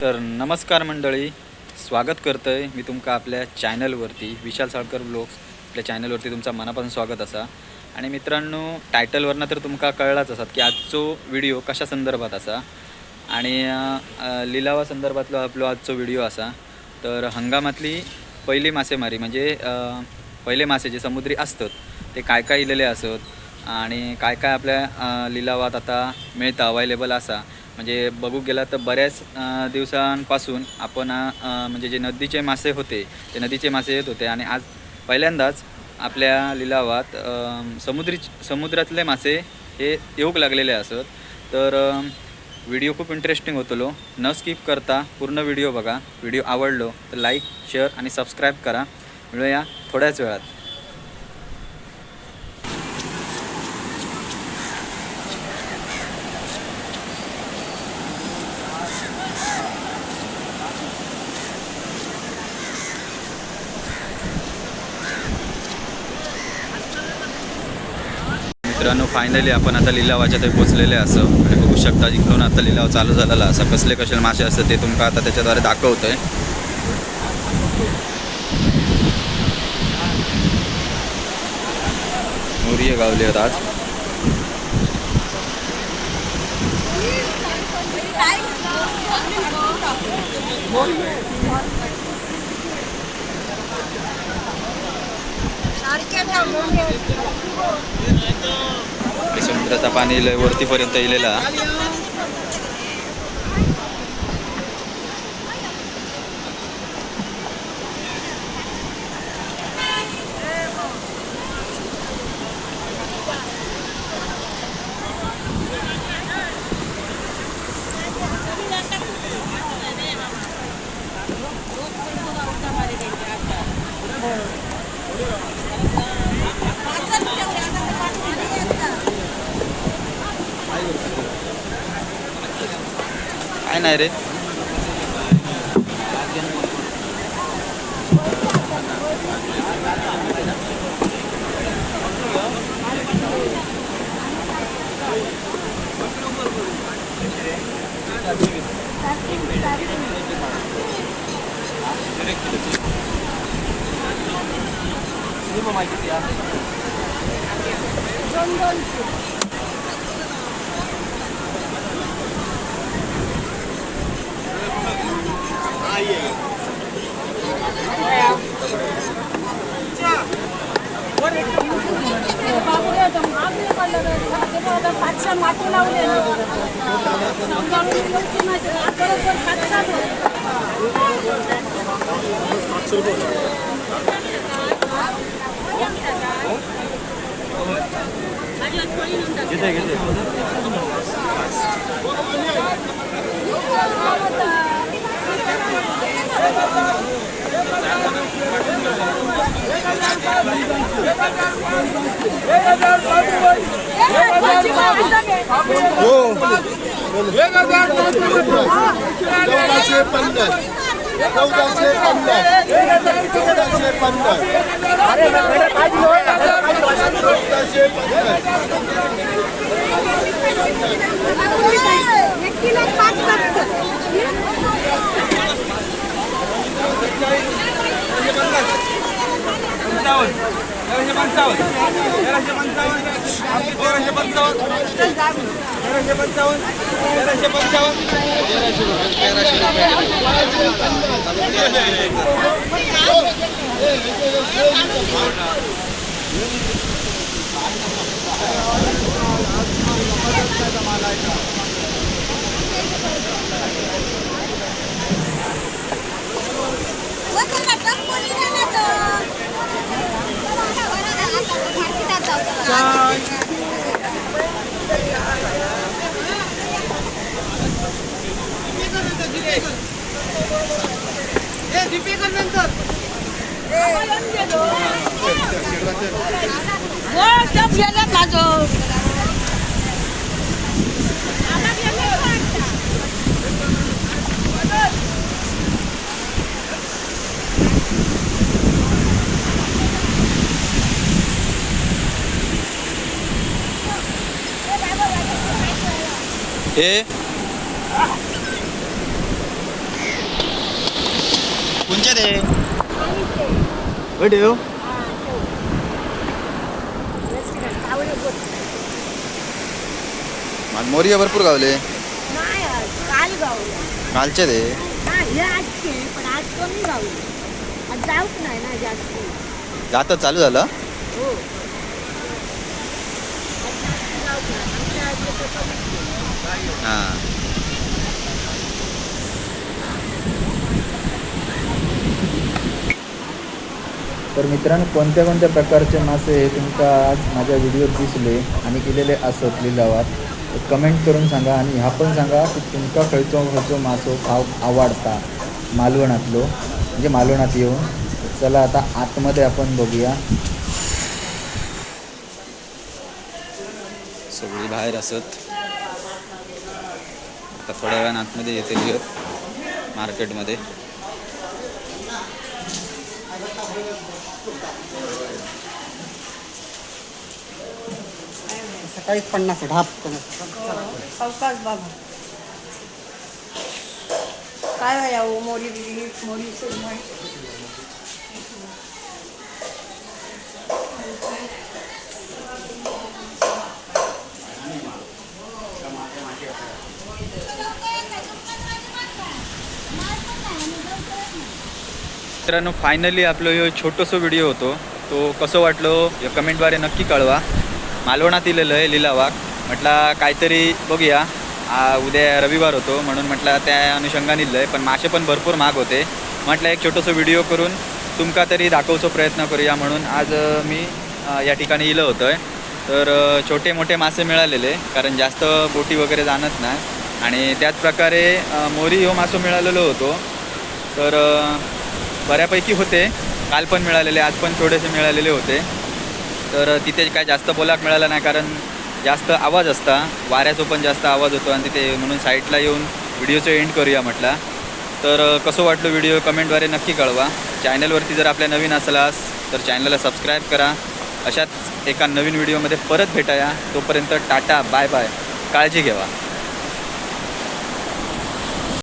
तर नमस्कार मंडळी स्वागत करतो आहे मी तुमका आपल्या चॅनलवरती विशाल साळकर ब्लॉग्स. आपल्या चॅनलवरती तुमचा मनापासून स्वागत असा. आणि मित्रांनो टायटलवरनं तर तुमका कळलाच असतात की आजचो व्हिडिओ कशा संदर्भात असा. आणि लिलावा संदर्भातलो आपलो आजचो व्हिडिओ असा. तर हंगामातली पहिली मासेमारी म्हणजे पहिले मासे जे समुद्री असतात ते काय काय इलेले असत आणि काय काय आपल्या लिलावात आता मिळतं अवेलेबल असा. म्हणजे बघू गेला तर बऱ्याच दिवसांपासून आपण म्हणजे जे नदीचे मासे होते ते नदीचे मासे येत होते आणि आज पहिल्यांदाच आपल्या लिलावात समुद्री समुद्रातले मासे हे येऊक लागलेले असत. तर व्हिडिओ खूप इंटरेस्टिंग होतलो. न स्किप करता पूर्ण व्हिडिओ बघा. व्हिडिओ आवडलो तर लाईक शेअर आणि सबस्क्राईब करा. मिळूया थोड्याच वेळात. मित्रांनो फायनली आपण आता लिलावाच्या ते पोचलेले असं आणि बघू शकता जिकडून आता लिलाव चालू झालेला असं कसले कसे मासे असतात ते तुमका आता त्याच्याद्वारे दाखवतो आहे मुरिये गावले आहेत आज. आणि समुद्राचा पाणी लय वरतीपर्यंत येलेला. काय नाही रे पाचशे माती लावले समजावून घेऊची माहिती बरोबर पाचशे घेते घेते चौदाशे पन्नास. चौदाशे पन्नास चौदाशे पन्नास चौदाशे पंचावन्न. तेराशे पंचावन्न. आपली तेराशे पंचावन्न. तेराशे पंचावन्न. तेराशे पंचावन्न. तेराशे तेराशे 빼가면서 뭘또 비하다 가져 예. कोणच्या ते? देव मोरिया भरपूर गावले. नाही आज, काल गावला. कालचे ते. हे आजचे पण आज कमी गावले? आज जाऊच नाही ना जास्त. चालू झालं? हो. आज जास्त जाऊच नाही. आमच्या आजले तर कमीच गेले. हां. तर मित्रांनो कोणत्या कोणत्या प्रकारचे मासे हे तुमका आज माझ्या व्हिडिओत दिसले आणि केलेले असत लिलावात कमेंट करून सांगा आणि ह्या पण सांगा की तुमका खयचो खयचो मासो खाव आवडता मालवणातलो म्हणजे मालवणात येऊन. चला आता आतमध्ये आपण बघूया. सगळी बाहेर असत. आता थोड्या वेळानं आतमध्ये येते मार्केटमध्ये. सकाळी पन्नास ढाप सावकाश बाबा काय मोरी बिरी मोरी सुरमई मित्रांनो फायनली आपलं छोटंसं व्हिडिओ होतो. तो कसं वाटलो या कमेंटद्वारे नक्की कळवा. मालवणात दिलेलं आहे लिलावाक. म्हटला काहीतरी बघूया. उद्या रविवार होतो. म्हणून म्हटलं त्या अनुषंगाने दिलं आहे पण मासे पण भरपूर महाग होते. म्हटलं एक छोटंसं व्हिडिओ करून तुमका तरी दाखवचो प्रयत्न करूया. म्हणून आज मी या ठिकाणी इलं होतं आहे तर छोटे मोठे मासे मिळालेले कारण जास्त बोटी वगैरे जाणत नाही. आणि त्याच प्रकारे मोरी हो मासो मिळालेलो होतो. तर बऱ्यापैकी होते. काल पण मिळालेले आज पण थोडेसे मिळालेले होते. तर तिथे काय जास्त बोलाक मिळाला नाही कारण जास्त आवाज असता. वाऱ्याचा पण जास्त आवाज होतो आणि तिथे म्हणून साईटला येऊन व्हिडिओचं एंड करूया म्हटला. तर कसं वाटलं व्हिडिओ कमेंटद्वारे नक्की कळवा. चॅनलवरती जर आपल्या नवीन असलास तर चॅनलला सबस्क्राईब करा. अशाच एका नवीन व्हिडिओमध्ये परत भेटाया. तोपर्यंत टाटा बाय बाय. काळजी घ्यावा